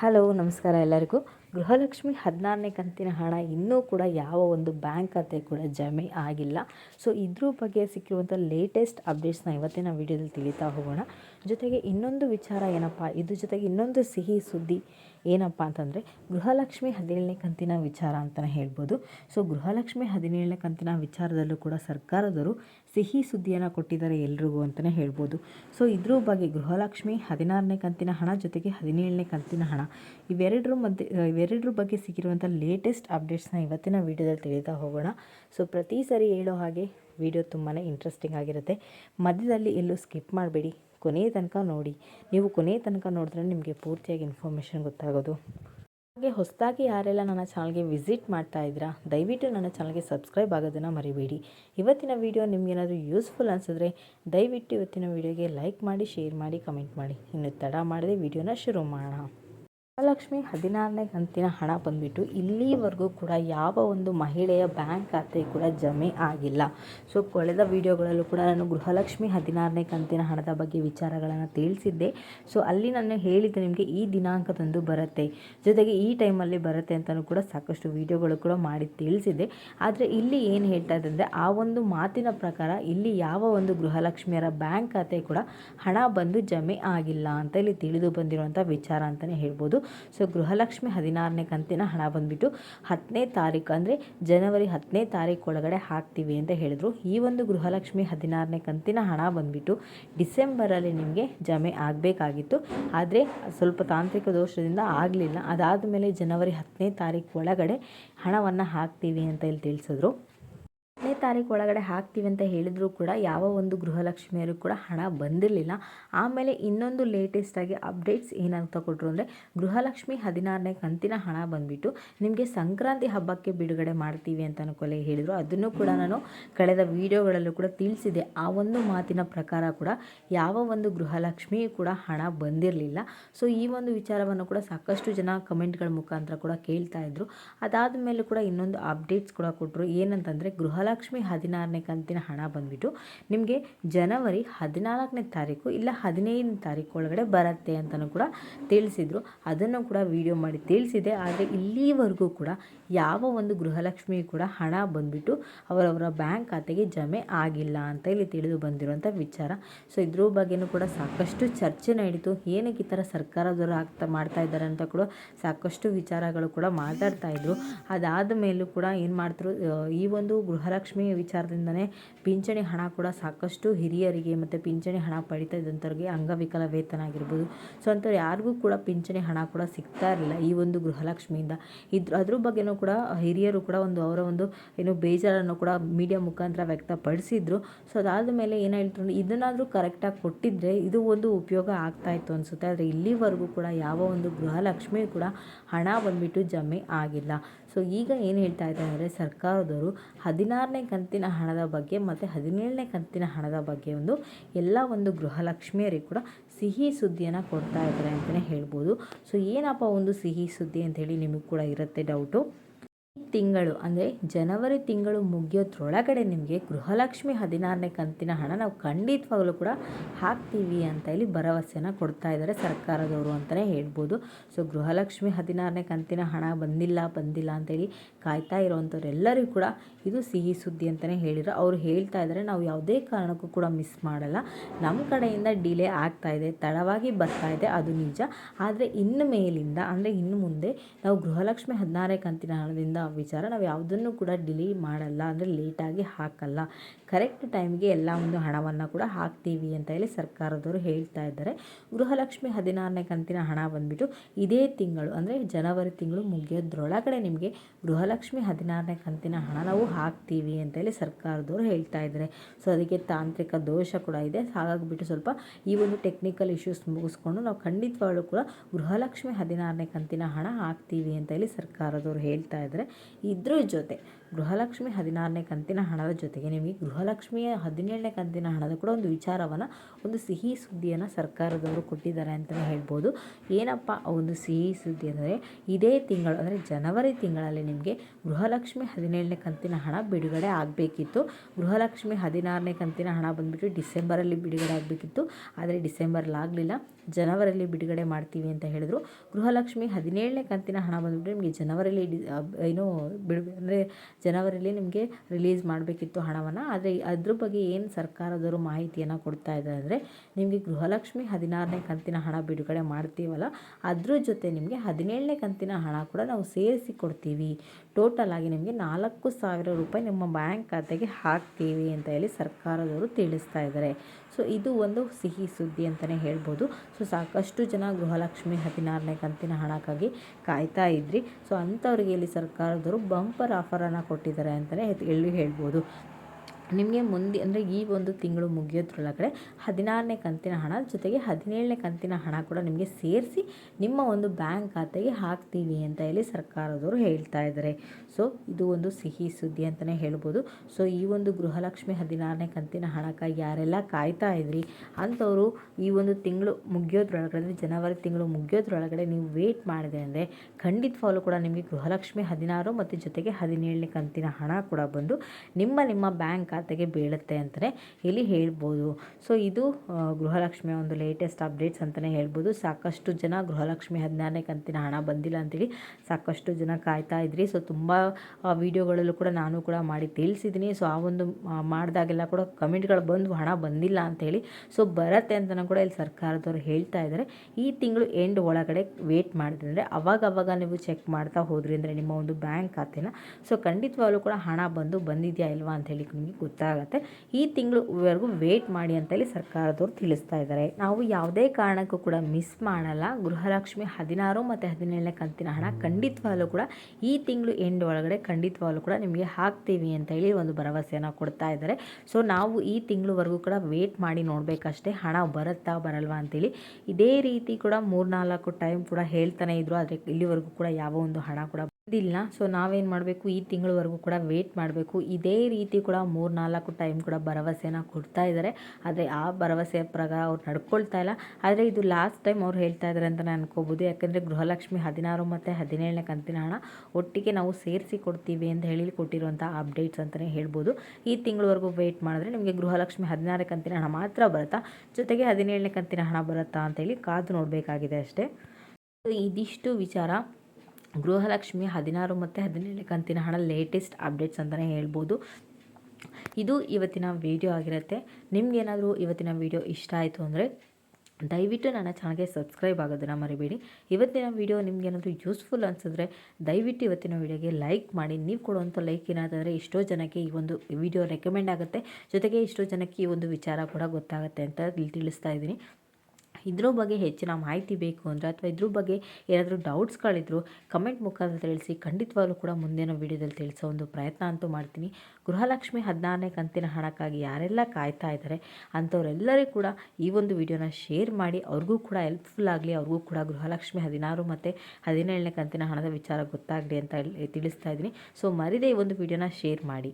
Hello, ನಮಸ್ಕಾರ ಎಲ್ಲರಿಗೂ. ಗೃಹಲಕ್ಷ್ಮಿ ಹದಿನಾರನೇ ಕಂತಿನ ಹಣ ಇನ್ನೂ ಕೂಡ ಯಾವ ಒಂದು ಬ್ಯಾಂಕ್ ಖಾತೆ ಕೂಡ ಜಮೆ ಆಗಿಲ್ಲ. ಸೊ ಇದ್ರ ಬಗ್ಗೆ ಸಿಕ್ಕಿರುವಂಥ ಲೇಟೆಸ್ಟ್ ಅಪ್ಡೇಟ್ಸ್ನ ಇವತ್ತಿನ ವಿಡಿಯೋದಲ್ಲಿ ತಿಳಿತಾ ಹೋಗೋಣ. ಜೊತೆಗೆ ಇನ್ನೊಂದು ವಿಚಾರ ಏನಪ್ಪ, ಇದ್ರ ಜೊತೆಗೆ ಇನ್ನೊಂದು ಸಿಹಿ ಸುದ್ದಿ. ಏನಪ್ಪ ಅಂತಂದರೆ ಗೃಹಲಕ್ಷ್ಮಿ ಹದಿನೇಳನೇ ಕಂತಿನ ವಿಚಾರ ಅಂತಲೇ ಹೇಳ್ಬೋದು. ಸೊ ಗೃಹಲಕ್ಷ್ಮಿ ಹದಿನೇಳನೇ ಕಂತಿನ ವಿಚಾರದಲ್ಲೂ ಕೂಡ ಸರ್ಕಾರದವರು ಸಿಹಿ ಸುದ್ದಿಯನ್ನು ಕೊಟ್ಟಿದ್ದಾರೆ ಎಲ್ರಿಗೂ ಅಂತಲೇ ಹೇಳ್ಬೋದು. ಸೊ ಇದ್ರ ಬಗ್ಗೆ ಗೃಹಲಕ್ಷ್ಮಿ ಹದಿನಾರನೇ ಕಂತಿನ ಹಣ ಜೊತೆಗೆ ಹದಿನೇಳನೇ ಕಂತಿನ ಹಣ ಇವೆರಡರ ಮಧ್ಯೆ, ಇವೆರಡರ ಬಗ್ಗೆ ಸಿಕ್ಕಿರುವಂಥ ಲೇಟೆಸ್ಟ್ ಅಪ್ಡೇಟ್ಸ್ನ ಇವತ್ತಿನ ವೀಡಿಯೋದಲ್ಲಿ ತಿಳಿತಾ ಹೋಗೋಣ. ಸೊ ಪ್ರತಿ ಸರಿ ಹೇಳೋ ಹಾಗೆ ವಿಡಿಯೋ ತುಂಬಾ ಇಂಟ್ರೆಸ್ಟಿಂಗ್ ಆಗಿರುತ್ತೆ. ಮಧ್ಯದಲ್ಲಿ ಎಲ್ಲೂ ಸ್ಕಿಪ್ ಮಾಡಬೇಡಿ. ಕೊನೆಯ ತನಕ ನೋಡಿ. ನೀವು ಕೊನೆಯ ತನಕ ನೋಡಿದ್ರೆ ನಿಮಗೆ ಪೂರ್ತಿಯಾಗಿ ಇನ್ಫಾರ್ಮೇಷನ್ ಗೊತ್ತಾಗೋದು. ಹಾಗೆ ಹೊಸದಾಗಿ ಯಾರೆಲ್ಲ ನನ್ನ ಚಾನಲ್ಗೆ ವಿಸಿಟ್ ಮಾಡ್ತಾ ಇದ್ದೀರಾ, ದಯವಿಟ್ಟು ನನ್ನ ಚಾನಲ್ಗೆ ಸಬ್ಸ್ಕ್ರೈಬ್ ಆಗೋದನ್ನು ಮರಿಬೇಡಿ. ಇವತ್ತಿನ ವೀಡಿಯೋ ನಿಮಗೇನಾದರೂ ಯೂಸ್ಫುಲ್ ಅನಿಸಿದ್ರೆ ದಯವಿಟ್ಟು ಇವತ್ತಿನ ವೀಡಿಯೋಗೆ ಲೈಕ್ ಮಾಡಿ ಶೇರ್ ಮಾಡಿ ಕಮೆಂಟ್ ಮಾಡಿ. ಇನ್ನು ತಡ ಮಾಡದೆ ವೀಡಿಯೋನ ಶುರು ಮಾಡೋಣ. ಮಹಾಲಕ್ಷ್ಮಿ ಹದಿನಾರನೇ ಕಂತಿನ ಹಣ ಬಂದುಬಿಟ್ಟು ಇಲ್ಲಿವರೆಗೂ ಕೂಡ ಯಾವ ಒಂದು ಮಹಿಳೆಯ ಬ್ಯಾಂಕ್ ಖಾತೆ ಕೂಡ ಜಮೆ ಆಗಿಲ್ಲ. ಸೊ ಕಳೆದ ವಿಡಿಯೋಗಳಲ್ಲೂ ಕೂಡ ನಾನು ಗೃಹಲಕ್ಷ್ಮಿ ಹದಿನಾರನೇ ಕಂತಿನ ಹಣದ ಬಗ್ಗೆ ವಿಚಾರಗಳನ್ನು ತಿಳಿಸಿದ್ದೆ. ಸೊ ಅಲ್ಲಿ ನಾನು ಹೇಳಿದ್ದೆ ನಿಮಗೆ ಈ ದಿನಾಂಕದಂದು ಬರುತ್ತೆ. ಜೊತೆಗೆ ಈ ಟೈಮಲ್ಲಿ ಬರುತ್ತೆ ಅಂತಲೂ ಕೂಡ ಸಾಕಷ್ಟು ವಿಡಿಯೋಗಳು ಕೂಡ ಮಾಡಿ ತಿಳಿಸಿದ್ದೆ. ಆದರೆ ಇಲ್ಲಿ ಏನು ಹೇಳ್ತಾ ಇದೆ ಅಂದರೆ ಆ ಒಂದು ಮಾತಿನ ಪ್ರಕಾರ ಇಲ್ಲಿ ಯಾವ ಒಂದು ಗೃಹಲಕ್ಷ್ಮಿಯರ ಬ್ಯಾಂಕ್ ಖಾತೆ ಕೂಡ ಹಣ ಬಂದು ಜಮೆ ಆಗಿಲ್ಲ ಅಂತ ಇಲ್ಲಿ ತಿಳಿದು ಬಂದಿರುವಂಥ ವಿಚಾರ ಅಂತಲೇ ಹೇಳ್ಬೋದು. ಸೊ ಗೃಹಲಕ್ಷ್ಮಿ ಹದಿನಾರನೇ ಕಂತಿನ ಹಣ ಬಂದುಬಿಟ್ಟು ಹತ್ತನೇ ತಾರೀಕು ಅಂದರೆ ಜನವರಿ ಹತ್ತನೇ ತಾರೀಕು ಒಳಗಡೆ ಹಾಕ್ತೀವಿ ಅಂತ ಹೇಳಿದರು. ಈ ಒಂದು ಗೃಹಲಕ್ಷ್ಮಿ ಹದಿನಾರನೇ ಕಂತಿನ ಹಣ ಬಂದುಬಿಟ್ಟು ಡಿಸೆಂಬರಲ್ಲಿ ನಿಮಗೆ ಜಮೆ ಆಗಬೇಕಾಗಿತ್ತು. ಆದರೆ ಸ್ವಲ್ಪ ತಾಂತ್ರಿಕ ದೋಷದಿಂದ ಆಗಲಿಲ್ಲ. ಅದಾದ ಮೇಲೆ ಜನವರಿ ಹತ್ತನೇ ತಾರೀಕು ಒಳಗಡೆ ಹಣವನ್ನು ಹಾಕ್ತೀವಿ ಅಂತ ಇಲ್ಲಿ ತಿಳಿಸಿದ್ರು. ತಾರೀಕು ಒಳಗಡೆ ಹಾಕ್ತೀವಿ ಅಂತ ಹೇಳಿದರೂ ಕೂಡ ಯಾವ ಒಂದು ಗೃಹಲಕ್ಷ್ಮಿಯರು ಕೂಡ ಹಣ ಬಂದಿರಲಿಲ್ಲ. ಆಮೇಲೆ ಇನ್ನೊಂದು ಲೇಟೆಸ್ಟಾಗಿ ಅಪ್ಡೇಟ್ಸ್ ಏನಂತ ಕೊಟ್ಟರು ಅಂದರೆ ಗೃಹಲಕ್ಷ್ಮಿ ಹದಿನಾರನೇ ಕಂತಿನ ಹಣ ಬಂದುಬಿಟ್ಟು ನಿಮಗೆ ಸಂಕ್ರಾಂತಿ ಹಬ್ಬಕ್ಕೆ ಬಿಡುಗಡೆ ಮಾಡ್ತೀವಿ ಅಂತ ಕೊಲೆ ಹೇಳಿದರು. ಅದನ್ನು ಕೂಡ ನಾನು ಕಳೆದ ವಿಡಿಯೋಗಳಲ್ಲೂ ಕೂಡ ತಿಳಿಸಿದೆ. ಆ ಒಂದು ಮಾತಿನ ಪ್ರಕಾರ ಕೂಡ ಯಾವ ಒಂದು ಗೃಹಲಕ್ಷ್ಮಿ ಕೂಡ ಹಣ ಬಂದಿರಲಿಲ್ಲ. ಸೊ ಈ ಒಂದು ವಿಚಾರವನ್ನು ಕೂಡ ಸಾಕಷ್ಟು ಜನ ಕಮೆಂಟ್ಗಳ ಮುಖಾಂತರ ಕೂಡ ಕೇಳ್ತಾ ಇದ್ರು. ಅದಾದ ಮೇಲೆ ಕೂಡ ಇನ್ನೊಂದು ಅಪ್ಡೇಟ್ಸ್ ಕೂಡ ಕೊಟ್ಟರು ಏನಂತಂದರೆ ಗೃಹಲಕ್ಷ್ಮಿ ಹದಿನಾರನೇ ಕಂತಿನ ಹಣ ಬಂದುಬಿಟ್ಟು ನಿಮಗೆ ಜನವರಿ ಹದಿನಾಲ್ಕನೇ ತಾರೀಕು ಇಲ್ಲ ಹದಿನೈದನೇ ತಾರೀಕು ಒಳಗಡೆ ಬರುತ್ತೆ ಅಂತಲೂ ಕೂಡ ತಿಳಿಸಿದರು. ಅದನ್ನು ಕೂಡ ವಿಡಿಯೋ ಮಾಡಿ ತಿಳಿಸಿದೆ. ಆದರೆ ಇಲ್ಲಿವರೆಗೂ ಕೂಡ ಯಾವ ಒಂದು ಗೃಹಲಕ್ಷ್ಮಿ ಕೂಡ ಹಣ ಬಂದುಬಿಟ್ಟು ಅವರವರ ಬ್ಯಾಂಕ್ ಖಾತೆಗೆ ಜಮೆ ಆಗಿಲ್ಲ ಅಂತ ಇಲ್ಲಿ ತಿಳಿದು ಬಂದಿರುವಂಥ ವಿಚಾರ. ಸೊ, ಇದ್ರ ಬಗ್ಗೆನೂ ಕೂಡ ಸಾಕಷ್ಟು ಚರ್ಚೆ ನಡೀತು. ಏನಕ್ಕೆ ಈ ಥರ ಸರ್ಕಾರದವರು ಆಗ್ತಾ ಮಾಡ್ತಾ ಇದ್ದಾರೆ ಅಂತ ಕೂಡ ಸಾಕಷ್ಟು ವಿಚಾರಗಳು ಕೂಡ ಮಾತಾಡ್ತಾ ಇದ್ರು. ಅದಾದ ಮೇಲೂ ಕೂಡ ಏನು ಮಾಡ್ತಾರೆ ಈ ಒಂದು ಗೃಹಲಕ್ಷ್ಮಿ ವಿಚಾರದಿಂದನೇ ಪಿಂಚಣಿ ಹಣ ಕೂಡ ಸಾಕಷ್ಟು ಹಿರಿಯರಿಗೆ ಮತ್ತು ಪಿಂಚಣಿ ಹಣ ಪಡಿತಾ ಇದ್ದಂಥವ್ರಿಗೆ ಅಂಗವಿಕಲ ವೇತನ ಆಗಿರ್ಬೋದು. ಸೊ ಅಂಥವ್ರು ಯಾರಿಗೂ ಕೂಡ ಪಿಂಚಣಿ ಹಣ ಕೂಡ ಸಿಗ್ತಾ ಇರಲಿಲ್ಲ ಈ ಒಂದು ಗೃಹಲಕ್ಷ್ಮಿಯಿಂದ. ಇದ್ರ ಅದ್ರ ಬಗ್ಗೆನೂ ಕೂಡ ಹಿರಿಯರು ಕೂಡ ಒಂದು ಅವರ ಒಂದು ಏನು ಬೇಜಾರನ್ನು ಕೂಡ ಮೀಡಿಯಾ ಮುಖಾಂತರ ವ್ಯಕ್ತಪಡಿಸಿದ್ರು. ಸೊ ಅದಾದ ಮೇಲೆ ಏನು ಹೇಳ್ತಾರೆ ಇದನ್ನಾದರೂ ಕರೆಕ್ಟಾಗಿ ಕೊಟ್ಟಿದ್ದರೆ ಇದು ಒಂದು ಉಪಯೋಗ ಆಗ್ತಾಯಿತ್ತು ಅನಿಸುತ್ತೆ. ಆದರೆ ಇಲ್ಲಿವರೆಗೂ ಕೂಡ ಯಾವ ಒಂದು ಗೃಹಲಕ್ಷ್ಮಿ ಕೂಡ ಹಣ ಬಂದ್ಬಿಟ್ಟು ಜಮೆ ಆಗಿಲ್ಲ. ಸೊ ಈಗ ಏನು ಹೇಳ್ತಾ ಇದ್ದಾರೆ ಅಂದರೆ ಸರ್ಕಾರದವರು ಹದಿನಾರನೇ ಕಂತಿನ ಹಣದ ಬಗ್ಗೆ ಮತ್ತು ಹದಿನೇಳನೇ ಕಂತಿನ ಹಣದ ಬಗ್ಗೆ ಒಂದು ಎಲ್ಲ ಒಂದು ಗೃಹಲಕ್ಷ್ಮಿಯರಿಗೆ ಕೂಡ ಸಿಹಿ ಸುದ್ದಿಯನ್ನು ಕೊಡ್ತಾ ಇದ್ದಾರೆ ಅಂತಲೇ ಹೇಳ್ಬೋದು. ಸೊ ಏನಪ್ಪ ಒಂದು ಸಿಹಿ ಸುದ್ದಿ ಅಂಥೇಳಿ ನಿಮಗೆ ಕೂಡ ಇರುತ್ತೆ ಡೌಟು ತಿಂಗಳು, ಅಂದರೆ ಜನವರಿ ತಿಂಗಳು ಮುಗಿಯೋದ್ರೊಳಗಡೆ ನಿಮಗೆ ಗೃಹಲಕ್ಷ್ಮಿ ಹದಿನಾರನೇ ಕಂತಿನ ಹಣ ನಾವು ಖಂಡಿತವಾಗಲೂ ಕೂಡ ಹಾಕ್ತೀವಿ ಅಂತ ಹೇಳಿ ಭರವಸೆನ ಕೊಡ್ತಾ ಇದ್ದಾರೆ ಸರ್ಕಾರದವರು ಅಂತಲೇ ಹೇಳ್ಬೋದು. ಸೊ ಗೃಹಲಕ್ಷ್ಮಿ ಹದಿನಾರನೇ ಕಂತಿನ ಹಣ ಬಂದಿಲ್ಲ ಬಂದಿಲ್ಲ ಅಂತೇಳಿ ಕಾಯ್ತಾ ಇರೋವಂಥವ್ರೆಲ್ಲರಿಗೂ ಕೂಡ ಇದು ಸಿಹಿ ಸುದ್ದಿ ಅಂತಲೇ ಹೇಳಿರೋ ಅವರು ಹೇಳ್ತಾ ಇದ್ದಾರೆ, ನಾವು ಯಾವುದೇ ಕಾರಣಕ್ಕೂ ಕೂಡ ಮಿಸ್ ಮಾಡಲ್ಲ. ನಮ್ಮ ಕಡೆಯಿಂದ ಡಿಲೇ ಆಗ್ತಾ ಇದೆ, ತಡವಾಗಿ ಬರ್ತಾ ಇದೆ, ಅದು ನಿಜ. ಆದರೆ ಇನ್ನು ಮೇಲಿಂದ, ಅಂದರೆ ಇನ್ನು ಮುಂದೆ ನಾವು ಗೃಹಲಕ್ಷ್ಮಿ ಹದಿನಾರನೇ ಕಂತಿನ ಹಣದಿಂದ ವಿಚಾರ ನಾವು ಯಾವುದನ್ನು ಕೂಡ ಡಿಲೇ ಮಾಡಲ್ಲ, ಅಂದರೆ ಲೇಟಾಗಿ ಹಾಕಲ್ಲ. ಕರೆಕ್ಟ್ ಟೈಮ್ಗೆ ಎಲ್ಲ ಒಂದು ಹಣವನ್ನು ಕೂಡ ಹಾಕ್ತೀವಿ ಅಂತ ಹೇಳಿ ಸರ್ಕಾರದವರು ಹೇಳ್ತಾ ಇದ್ದಾರೆ. ಗೃಹಲಕ್ಷ್ಮಿ ಹದಿನಾರನೇ ಕಂತಿನ ಹಣ ಬಂದುಬಿಟ್ಟು ಇದೇ ತಿಂಗಳು, ಅಂದರೆ ಜನವರಿ ತಿಂಗಳು ಮುಗಿಯೋದ್ರೊಳಗಡೆ ನಿಮಗೆ ಗೃಹಲಕ್ಷ್ಮಿ ಹದಿನಾರನೇ ಕಂತಿನ ಹಣ ನಾವು ಹಾಕ್ತೀವಿ ಅಂತ ಹೇಳಿ ಸರ್ಕಾರದವರು ಹೇಳ್ತಾ ಇದ್ದಾರೆ. ಸೊ ಅದಕ್ಕೆ ತಾಂತ್ರಿಕ ದೋಷ ಕೂಡ ಇದೆ. ಹಾಗಾಗಿಬಿಟ್ಟು ಸ್ವಲ್ಪ ಈ ಒಂದು ಟೆಕ್ನಿಕಲ್ ಇಶ್ಯೂಸ್ ಮುಗಿಸ್ಕೊಂಡು ನಾವು ಖಂಡಿತವಾಗ್ಲೂ ಕೂಡ ಗೃಹಲಕ್ಷ್ಮಿ ಹದಿನಾರನೇ ಕಂತಿನ ಹಣ ಹಾಕ್ತೀವಿ ಅಂತ ಹೇಳಿ ಸರ್ಕಾರದವರು ಹೇಳ್ತಾ ಇದ್ದಾರೆ. ಇದ್ರ ಜೊತೆ. ಗೃಹಲಕ್ಷ್ಮಿ ಹದಿನಾರನೇ ಕಂತಿನ ಹಣದ ಜೊತೆಗೆ ನಿಮಗೆ ಗೃಹಲಕ್ಷ್ಮಿಯ ಹದಿನೇಳನೇ ಕಂತಿನ ಹಣದ ಕೂಡ ಒಂದು ವಿಚಾರವನ್ನು, ಒಂದು ಸಿಹಿ ಸುದ್ದಿಯನ್ನು ಸರ್ಕಾರದವರು ಕೊಟ್ಟಿದ್ದಾರೆ ಅಂತಲೇ ಹೇಳ್ಬೋದು. ಏನಪ್ಪ ಒಂದು ಸಿಹಿ ಸುದ್ದಿ ಅಂದರೆ, ಇದೇ ತಿಂಗಳು, ಅಂದರೆ ಜನವರಿ ತಿಂಗಳಲ್ಲಿ ನಿಮಗೆ ಗೃಹಲಕ್ಷ್ಮಿ ಹದಿನೇಳನೇ ಕಂತಿನ ಹಣ ಬಿಡುಗಡೆ ಆಗಬೇಕಿತ್ತು. ಗೃಹಲಕ್ಷ್ಮಿ ಹದಿನಾರನೇ ಕಂತಿನ ಹಣ ಬಂದುಬಿಟ್ಟು ಡಿಸೆಂಬರಲ್ಲಿ ಬಿಡುಗಡೆ ಆಗಬೇಕಿತ್ತು. ಆದರೆ ಡಿಸೆಂಬರಲ್ಲಿ ಆಗಲಿಲ್ಲ. ಜನವರಿಯಲ್ಲಿ ಬಿಡುಗಡೆ ಮಾಡ್ತೀವಿ ಅಂತ ಹೇಳಿದ್ರು. ಗೃಹಲಕ್ಷ್ಮಿ ಹದಿನೇಳನೇ ಕಂತಿನ ಹಣ ಬಂದುಬಿಟ್ಟು ನಿಮಗೆ ಜನವರಿಯಲ್ಲಿ ಡಿ ಏನು ಬಿಡು ಅಂದರೆ ಜನವರಿಲಿ ನಿಮಗೆ ರಿಲೀಸ್ ಮಾಡಬೇಕಿತ್ತು ಹಣವನ್ನು. ಆದರೆ ಅದ್ರ ಬಗ್ಗೆ ಏನು ಸರ್ಕಾರದವರು ಮಾಹಿತಿಯನ್ನು ಕೊಡ್ತಾ ಇದ್ದಾರೆ ಅಂದರೆ ನಿಮಗೆ ಗೃಹಲಕ್ಷ್ಮಿ ಹದಿನಾರನೇ ಕಂತಿನ ಹಣ ಬಿಡುಗಡೆ ಮಾಡ್ತೀವಲ್ಲ, ಅದ್ರ ಜೊತೆ ನಿಮಗೆ ಹದಿನೇಳನೇ ಕಂತಿನ ಹಣ ಕೂಡ ನಾವು ಸೇರಿಸಿ ಕೊಡ್ತೀವಿ. ಟೋಟಲ್ ಆಗಿ ನಿಮಗೆ ನಾಲ್ಕು ಸಾವಿರ ರೂಪಾಯಿ ನಿಮ್ಮ ಬ್ಯಾಂಕ್ ಖಾತೆಗೆ ಹಾಕ್ತೀವಿ ಅಂತ ಹೇಳಿ ಸರ್ಕಾರದವರು ತಿಳಿಸ್ತಾ ಇದ್ದಾರೆ. ಸೊ ಇದು ಒಂದು ಸಿಹಿ ಸುದ್ದಿ ಅಂತಲೇ ಹೇಳ್ಬೋದು. ಸೊ ಸಾಕಷ್ಟು ಜನ ಗೃಹಲಕ್ಷ್ಮಿ ಹದಿನಾರನೇ ಕಂತಿನ ಹಣಕ್ಕಾಗಿ ಕಾಯ್ತಾ ಇದ್ರಿ. ಸೊ ಅಂಥವ್ರಿಗೆ ಇಲ್ಲಿ ಸರ್ಕಾರದವರು ಬಂಪರ್ ಆಫರನ್ನು ಕೊಟ್ಟಿದ್ದಾರೆ ಅಂತಲೇ ಹೇಳಿ ಹೇಳ್ಬೋದು. ನಿಮಗೆ ಮುಂದೆ, ಅಂದರೆ ಈ ಒಂದು ತಿಂಗಳು ಮುಗಿಯೋದ್ರೊಳಗಡೆ ಹದಿನಾರನೇ ಕಂತಿನ ಹಣ, ಜೊತೆಗೆ ಹದಿನೇಳನೇ ಕಂತಿನ ಹಣ ಕೂಡ ನಿಮಗೆ ಸೇರಿಸಿ ನಿಮ್ಮ ಒಂದು ಬ್ಯಾಂಕ್ ಖಾತೆಗೆ ಹಾಕ್ತೀವಿ ಅಂತ ಹೇಳಿ ಸರ್ಕಾರದವರು ಹೇಳ್ತಾ ಇದ್ದಾರೆ ಸೊ ಇದು ಒಂದು ಸಿಹಿ ಸುದ್ದಿ ಅಂತಲೇ ಹೇಳ್ಬೋದು. ಸೊ ಈ ಒಂದು ಗೃಹಲಕ್ಷ್ಮಿ ಹದಿನಾರನೇ ಕಂತಿನ ಹಣಕ್ಕಾಗಿ ಯಾರೆಲ್ಲ ಕಾಯ್ತಾ ಇದ್ರಿ, ಅಂಥವರು ಈ ಒಂದು ತಿಂಗಳು ಮುಗಿಯೋದ್ರೊಳಗಡೆ ಅಂದರೆ ಜನವರಿ ತಿಂಗಳು ಮುಗಿಯೋದ್ರೊಳಗಡೆ ನೀವು ವೇಟ್ ಮಾಡಿದೆ ಅಂದರೆ ಖಂಡಿತವಾಗ್ಲೂ ಕೂಡ ನಿಮಗೆ ಗೃಹಲಕ್ಷ್ಮಿ ಹದಿನಾರು ಮತ್ತು ಜೊತೆಗೆ ಹದಿನೇಳನೇ ಕಂತಿನ ಹಣ ಕೂಡ ಬಂದು ನಿಮ್ಮ ನಿಮ್ಮ ಬ್ಯಾಂಕ್ ಖಾತೆಗೆ ಬೀಳುತ್ತೆ ಅಂತಲೇ ಇಲ್ಲಿ ಹೇಳ್ಬೋದು. ಸೊ ಇದು ಗೃಹಲಕ್ಷ್ಮಿಯ ಒಂದು ಲೇಟೆಸ್ಟ್ ಅಪ್ಡೇಟ್ಸ್ ಅಂತಲೇ ಹೇಳ್ಬೋದು. ಸಾಕಷ್ಟು ಜನ ಗೃಹಲಕ್ಷ್ಮಿ ಹದಿನಾರನೇ ಕಂತಿನ ಹಣ ಬಂದಿಲ್ಲ ಅಂತೇಳಿ ಸಾಕಷ್ಟು ಜನ ಕಾಯ್ತಾ ಇದ್ರಿ. ಸೊ ತುಂಬ ವೀಡಿಯೋಗಳಲ್ಲೂ ಕೂಡ ನಾನು ಕೂಡ ಮಾಡಿ ತಿಳಿಸಿದ್ದೀನಿ. ಸೊ ಆ ಒಂದು ಮಾಡಿದಾಗೆಲ್ಲ ಕೂಡ ಕಮೆಂಟ್ಗಳು ಬಂದು ಹಣ ಬಂದಿಲ್ಲ ಅಂತೇಳಿ. ಸೊ ಬರತ್ತೆ ಅಂತಲೂ ಕೂಡ ಇಲ್ಲಿ ಸರ್ಕಾರದವರು ಹೇಳ್ತಾ ಇದ್ದಾರೆ. ಈ ತಿಂಗಳು ಎಂಡ್ ಒಳಗಡೆ ವೇಟ್ ಮಾಡಿದ್ರೆ ಅವಾಗ ಅವಾಗ ನೀವು ಚೆಕ್ ಮಾಡ್ತಾ ಹೋದ್ರಿ ಅಂದರೆ ನಿಮ್ಮ ಒಂದು ಬ್ಯಾಂಕ್ ಖಾತೆನ. ಸೊ ಖಂಡಿತವಾಗ್ಲೂ ಕೂಡ ಹಣ ಬಂದು ಬಂದಿದೆಯಾ ಇಲ್ವಾ ಅಂತ ಹೇಳಿ ನಿಮಗೆ ಗೊತ್ತಾಗುತ್ತೆ. ಈ ತಿಂಗಳವರೆಗೂ ವೇಟ್ ಮಾಡಿ ಅಂತೇಳಿ ಸರ್ಕಾರದವರು ತಿಳಿಸ್ತಾ ಇದ್ದಾರೆ ನಾವು ಯಾವುದೇ ಕಾರಣಕ್ಕೂ ಕೂಡ ಮಿಸ್ ಮಾಡಲ್ಲ. ಗೃಹಲಕ್ಷ್ಮಿ ಹದಿನಾರು ಮತ್ತು ಹದಿನೇಳನೇ ಕಂತಿನ ಹಣ ಖಂಡಿತವಾಗಲೂ ಕೂಡ ಈ ತಿಂಗಳು ಎಂಡ್ ಒಳಗಡೆ ಖಂಡಿತವಾಗಲೂ ಕೂಡ ನಿಮಗೆ ಹಾಕ್ತೀವಿ ಅಂತ ಹೇಳಿ ಒಂದು ಭರವಸೆಯನ್ನು ಕೊಡ್ತಾ ಇದ್ದಾರೆ ಸೊ ನಾವು ಈ ತಿಂಗಳವರೆಗೂ ಕೂಡ ವೇಟ್ ಮಾಡಿ ನೋಡಬೇಕಷ್ಟೇ ಹಣ ಬರುತ್ತಾ ಬರಲ್ವಾ ಅಂತೇಳಿ. ಇದೇ ರೀತಿ ಕೂಡ ಮೂರ್ನಾಲ್ಕು ಟೈಮ್ ಕೂಡ ಹೇಳ್ತಾನೆ ಇದ್ರು. ಆದರೆ ಇಲ್ಲಿವರೆಗೂ ಕೂಡ ಯಾವ ಒಂದು ಹಣ ಕೂಡ ಇದಿಲ್ಲ. ಸೊ ನಾವೇನು ಮಾಡಬೇಕು? ಈ ತಿಂಗಳವರೆಗೂ ಕೂಡ ವೇಟ್ ಮಾಡಬೇಕು. ಇದೇ ರೀತಿ ಕೂಡ ಮೂರು ನಾಲ್ಕು ಟೈಮ್ ಕೂಡ ಭರವಸೆನ ಕೊಡ್ತಾ ಇದ್ದಾರೆ ಆದರೆ ಆ ಭರವಸೆಯ ಪ್ರಕಾರ ಅವ್ರು ನಡ್ಕೊಳ್ತಾ ಇಲ್ಲ. ಆದರೆ ಇದು ಲಾಸ್ಟ್ ಟೈಮ್ ಅವ್ರು ಹೇಳ್ತಾ ಇದ್ದಾರೆ ಅಂತ ನಾನು ಅನ್ಕೋಬೋದು. ಯಾಕೆಂದರೆ ಗೃಹಲಕ್ಷ್ಮಿ ಹದಿನಾರು ಮತ್ತು ಹದಿನೇಳನೇ ಕಂತಿನ ಹಣ ಒಟ್ಟಿಗೆ ನಾವು ಸೇರಿಸಿ ಕೊಡ್ತೀವಿ ಅಂತ ಹೇಳಿ ಕೊಟ್ಟಿರುವಂಥ ಅಪ್ಡೇಟ್ಸ್ ಅಂತಲೇ ಹೇಳ್ಬೋದು. ಈ ತಿಂಗಳವರೆಗೂ ವೇಟ್ ಮಾಡಿದ್ರೆ ನಿಮಗೆ ಗೃಹಲಕ್ಷ್ಮಿ ಹದಿನಾರನೇ ಕಂತಿನ ಹಣ ಮಾತ್ರ ಬರುತ್ತಾ? ಜೊತೆಗೆ ಹದಿನೇಳನೇ ಕಂತಿನ ಹಣ ಬರುತ್ತಾ ಅಂತೇಳಿ ಕಾದು ನೋಡಬೇಕಾಗಿದೆ ಅಷ್ಟೇ. ಇದಿಷ್ಟು ವಿಚಾರ. ಗೃಹಲಕ್ಷ್ಮಿ ಹದಿನಾರು ಮತ್ತು ಹದಿನೇಳು ಕಂತಿನ ಹಣ ಲೇಟೆಸ್ಟ್ ಅಪ್ಡೇಟ್ಸ್ ಅಂತಲೇ ಹೇಳ್ಬೋದು. ಇದು ಇವತ್ತಿನ ವಿಡಿಯೋ ಆಗಿರುತ್ತೆ. ನಿಮ್ಗೇನಾದರೂ ಇವತ್ತಿನ ವಿಡಿಯೋ ಇಷ್ಟ ಆಯಿತು ಅಂದರೆ ದಯವಿಟ್ಟು ನನ್ನ ಚಾನಲ್ಗೆ ಸಬ್ಸ್ಕ್ರೈಬ್ ಆಗೋದನ್ನು ಮರಿಬೇಡಿ. ಇವತ್ತಿನ ವೀಡಿಯೋ ನಿಮ್ಗೇನಾದರೂ ಯೂಸ್ಫುಲ್ ಅನಿಸಿದ್ರೆ ದಯವಿಟ್ಟು ಇವತ್ತಿನ ವೀಡಿಯೋಗೆ ಲೈಕ್ ಮಾಡಿ. ನೀವು ಕೊಡುವಂಥ ಲೈಕ್ ಏನಾದರೆ ಎಷ್ಟೋ ಜನಕ್ಕೆ ಈ ಒಂದು ವಿಡಿಯೋ ರೆಕಮೆಂಡ್ ಆಗುತ್ತೆ. ಜೊತೆಗೆ ಎಷ್ಟೋ ಜನಕ್ಕೆ ಈ ಒಂದು ವಿಚಾರ ಕೂಡ ಗೊತ್ತಾಗುತ್ತೆ ಅಂತ ತಿಳಿಸ್ತಾ ಇದ್ದೀನಿ. ಇದ್ರ ಬಗ್ಗೆ ಹೆಚ್ಚಿನ ಮಾಹಿತಿ ಬೇಕು ಅಂದರೆ ಅಥವಾ ಇದ್ರ ಬಗ್ಗೆ ಏನಾದರೂ ಡೌಟ್ಸ್ಗಳಿದ್ರು ಕಮೆಂಟ್ ಮುಖಾಂತರ ತಿಳಿಸಿ. ಖಂಡಿತವಾಗಲೂ ಕೂಡ ಮುಂದಿನ ವೀಡಿಯೋದಲ್ಲಿ ತಿಳಿಸೋ ಒಂದು ಪ್ರಯತ್ನ ಅಂತೂ ಮಾಡ್ತೀನಿ. ಗೃಹಲಕ್ಷ್ಮಿ ಹದಿನಾರನೇ ಕಂತಿನ ಹಣಕ್ಕಾಗಿ ಯಾರೆಲ್ಲ ಕಾಯ್ತಾ ಇದ್ದಾರೆ ಅಂಥವರೆಲ್ಲರಿಗೂ ಕೂಡ ಈ ಒಂದು ವಿಡಿಯೋನ ಶೇರ್ ಮಾಡಿ. ಅವ್ರಿಗೂ ಕೂಡ ಹೆಲ್ಪ್ಫುಲ್ ಆಗಲಿ, ಅವ್ರಿಗೂ ಕೂಡ ಗೃಹಲಕ್ಷ್ಮಿ ಹದಿನಾರು ಮತ್ತು ಹದಿನೇಳನೇ ಕಂತಿನ ಹಣದ ವಿಚಾರ ಗೊತ್ತಾಗಲಿ ಅಂತ ತಿಳಿಸ್ತಾ ಇದ್ದೀನಿ. ಸೊ ಮರಿದೇ ಈ ಒಂದು ವಿಡಿಯೋನ ಶೇರ್ ಮಾಡಿ.